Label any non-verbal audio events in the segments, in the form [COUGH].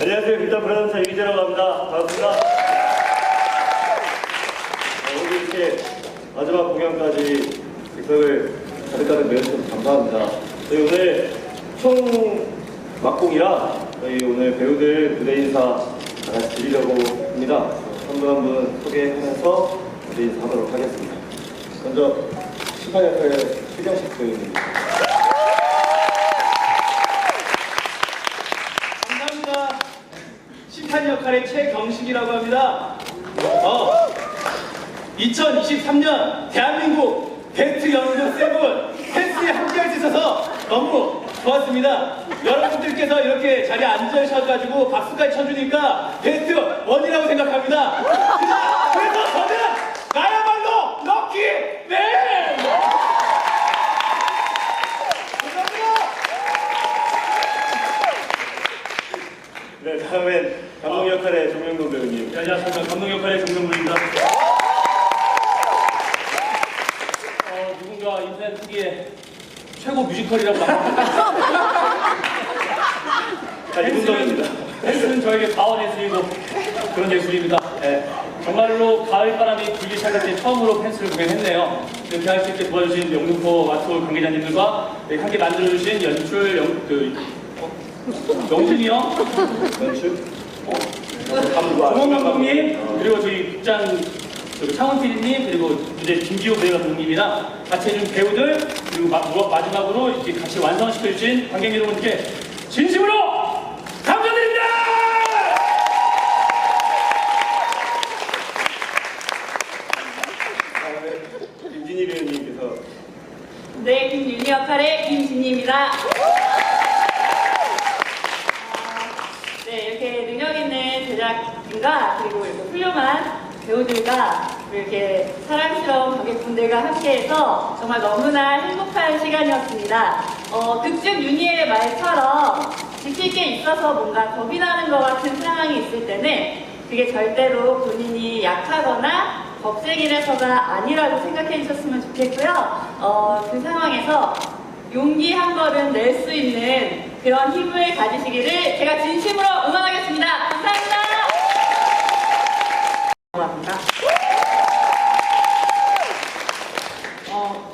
안녕하세요. 빌더 브라운사 이기재라고 합니다. 반갑습니다. 어, 오늘 이렇게 마지막 공연까지 객석을 가득가득 메워주셔서 감사합니다. 저희 오늘 총 막공이라 저희 오늘 배우들 무대 인사 다 같이 드리려고 합니다. 한 분 한 분 소개하면서 무대 인사하도록 하겠습니다. 먼저 심판 역할의 최경식 배우입니다. 감사합니다. 심판 역할의 최경식이라고 합니다. 어, 2023년 대한민국 베스트 연극 세븐 펜스에 함께할 수 있어서 너무 좋았습니다. 여러분들께서 이렇게 자리에 앉으셔가지고 박수까지 쳐주니까 베스트 원이라고 생각합니다. 그냥 그래서 저는 나야말로 럭키맨! 감사합니다. 네, 다음엔 감독 역할의 정명돈 배우님. 네, 안녕하십니까 감독 역할의 정명문입니다. 어, 누군가 인터넷 후기에 최고 뮤지컬이라고. 자, 이분정입니다. 펜스는 저에게 가을 예술이고 그런 예술입니다. 네, 정말로 가을바람이 불기 시작할 때 처음으로 펜스를 공연했네요. 이렇게 할 수 있게 도와주신 영등포 마트홀 관계자님들과 이렇게 함께 만들어주신 연출 영, 그, 어, 영준이 형, 연출? 조원 감독님 그리고 저희 국장 저기 창원 PD님 그리고 이제 김지호 배우 감독님이랑 같이 해준 배우들 그리고 마, 지막으로 이렇게 같이 완성시켜주신 관객 여러분께 진심으로 감사드립니다. 다음에 김진희 배우님께서 네, 김윤희 역할의 김진희입니다. 제작진과 그리고 이렇게 훌륭한 배우들과 이렇게 사랑스러운 관객분들과 함께해서 정말 너무나 행복한 시간이었습니다. 어, 극중 윤희의 말처럼 지킬 게 있어서 뭔가 겁이 나는 것 같은 상황이 있을 때는 그게 절대로 본인이 약하거나 겁쟁이라서가 아니라고 생각해 주셨으면 좋겠고요. 어, 그 상황에서 용기 한 걸음 낼 수 있는 그런 힘을 가지시기를 제가 진심으로 응원하겠습니다. 어,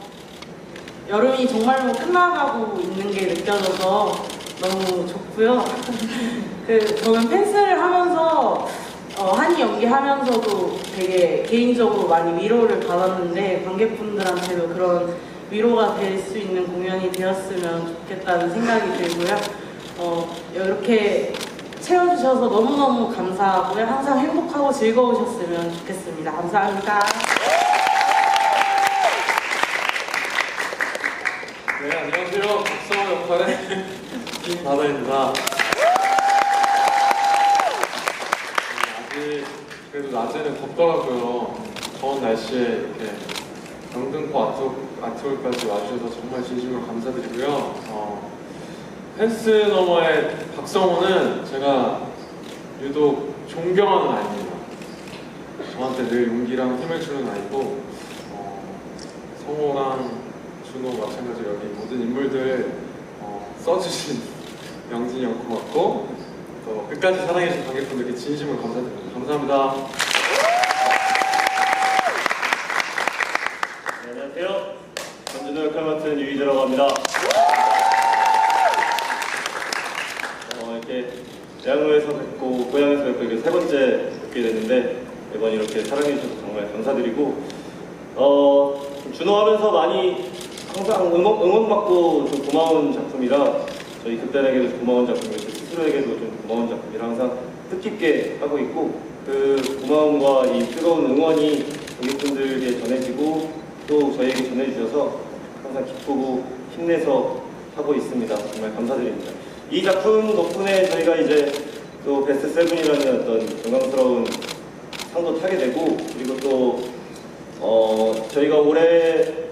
여름이 정말로 끝나가고 있는 게 느껴져서 너무 좋고요. 그 저는 펜스를 하면서 어, 한이 연기하면서도 되게 개인적으로 많이 위로를 받았는데 관객분들한테도 그런 위로가 될 수 있는 공연이 되었으면 좋겠다는 생각이 들고요. 어, 이렇게 채워주셔서 너무너무 감사하고요. 항상 행복하고 즐거우셨으면 좋겠습니다. 감사합니다. 안녕하세요. 박성호 역할의 김바다입니다. 네, 아직 그래도 낮에는 덥더라고요. 더운 날씨에 이렇게 아트홀, 아트홀까지 와주셔서 정말 진심으로 감사드리고요. 어, 펜스 너머의 박성호는 제가 유독 존경하는 아이입니다. 저한테 늘 용기랑 힘을 주는 아이고 어, 성호랑 준호 마찬가지로 여기 모든 인물들 어, 써주신 [LAUGHS] 영진이 형 고맙고 또 끝까지 사랑해주신 관객분들께 진심으로 감사드립니다. 감사합니다. 네, 안녕하세요. 전준호 역할 맡은 유희재라고 합니다. 어, 이렇게 대학로에서 뵙고 고향에서 뵙고 이게 세 번째 뵙게 됐는데 이번 이렇게 사랑해 주셔서 정말 감사드리고 어, 준호 하면서 많이 항상 응원, 응원받고 좀 고마운 작품이라 저희 극단에게도 고마운 작품이고 제 스스로에게도 좀 고마운 작품이라 항상 뜻깊게 하고 있고 그 고마움과 이 뜨거운 응원이 관객분들에게 전해지고 또 저희에게 전해주셔서 항상 기쁘고 힘내서 하고 있습니다. 정말 감사드립니다. 이 작품 덕분에 저희가 이제 또 베스트 세븐이라는 어떤 영광스러운 상도 타게 되고 그리고 또 어, 저희가 올해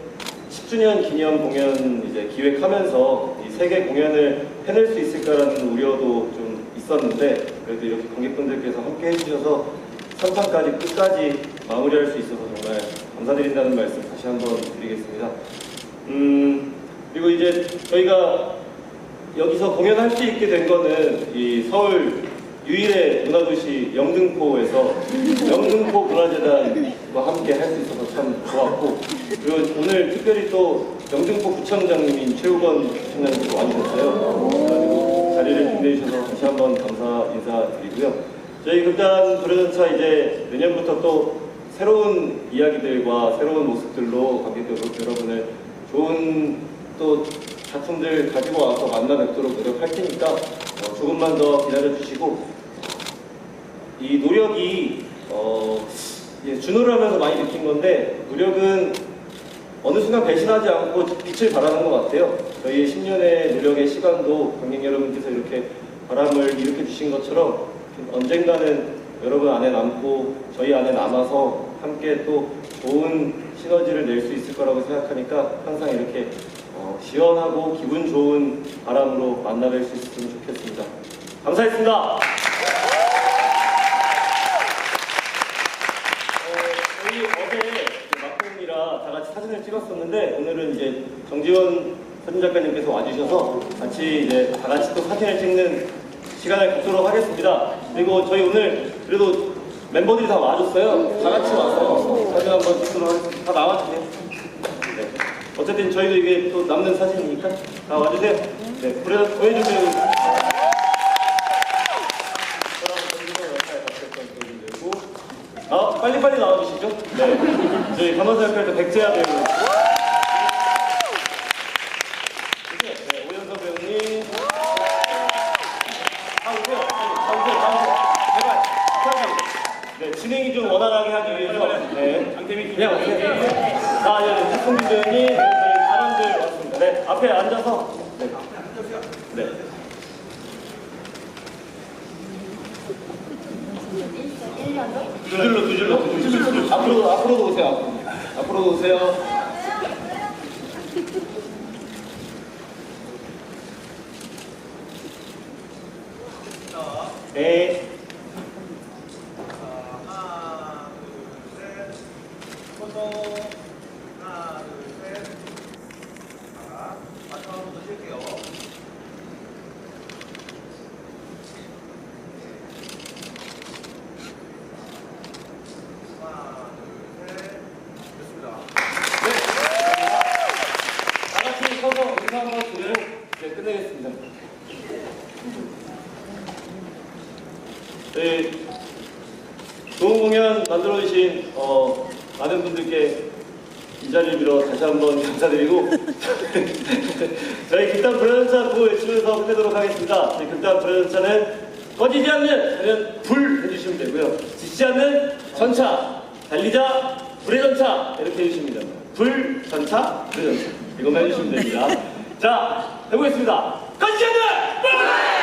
10주년 기념 공연 이제 기획하면서 이 세계 공연을 해낼 수 있을까라는 우려도 좀 있었는데 그래도 이렇게 관객분들께서 함께 해주셔서 3탄까지 끝까지 마무리할 수 있어서 정말 감사드린다는 말씀 다시 한번 드리겠습니다. 음, 그리고 이제 저희가 여기서 공연할 수 있게 된 거는 이 서울 유일의 문화도시 영등포에서 영등포 문화재단과 함께 할 수 있어서 참 좋았고 그리고 오늘 특별히 또 영등포 구청장님인 최우건 구청장님도 와주셨어요. 그래가지고 자리를 빛내주셔서 다시 한번 감사 인사드리고요. 저희 극단 불연차 이제 내년부터 또 새로운 이야기들과 새로운 모습들로 관객 여러분을 좋은 또 작품들 가지고 와서 만나 뵙도록 노력할 테니까 어, 조금만 더 기다려 주시고 이 노력이 어, 예, 준호를 하면서 많이 느낀 건데 노력은 어느 순간 배신하지 않고 빛을 발하는 것 같아요. 저희의 10년의 노력의 시간도 관객 여러분께서 이렇게 바람을 일으켜 주신 것처럼 언젠가는 여러분 안에 남고 저희 안에 남아서 함께 또 좋은 시너지를 낼 수 있을 거라고 생각하니까 항상 이렇게 어, 시원하고 기분 좋은 바람으로 만나뵐 수 있었으면 좋겠습니다. 감사했습니다. 어, 저희 어제 막공이라 다 같이 사진을 찍었었는데 오늘은 이제 정지원 사진 작가님께서 와주셔서 같이 이제 다 같이 또 사진을 찍는 시간을 갖도록 하겠습니다. 그리고 저희 오늘 그래도 멤버들이 다 와줬어요. 다 같이 와서 사진 한번 찍도록 하겠습니다. 다 나와주세요. 네. 어쨌든 저희도 이게 또 남는 사진이니까 다 와주세요. 네, 보여, 보여주세요. 아, 빨리빨리 나와주시죠. 네. 저희 간호사 역할도 백재야 배우. 네, 오연서 배우님. 다 오세요. 다 오세요. 다 오세요. 제발. 부탁드립니다. 네, 진행이 좀 원활하게 하기 위해서. 네. 장태민. 아, 네, 네. 송빈 배우님. 네, 저희 사람들 왔습니다. 네, 앞에 앉아서. 네. 네. 두 줄로 두 줄로 두 줄로 앞으로 앞으로도 오세요 앞으로 앞으로도 오세요 네 하나, 둘, 셋. 포토. 하나, 둘, 셋. 자, 마지막 한번 더 칠게요. 하나, 둘, 셋. 됐습니다. 다 같이 서서 인사 한번 드리고 네, 끝내겠습니다. 네, 좋은 공연 만들어 주신 어, 많은 분들께 이 자리를 빌어 다시 한번 감사드리고 [LAUGHS] 저희 극단 불연차 구호 외치면서 끝내도록 하겠습니다. 저희 극단 불연차는 꺼지지 않는 그냥 불 해주시면 되고요. 지지 않는 전차, 달리자 불의 전차 이렇게 해주시면 됩니다. 불, 전차, 불의 전차 이것만 해주시면 됩니다. 자, 해보겠습니다. 꺼지지 않는 불!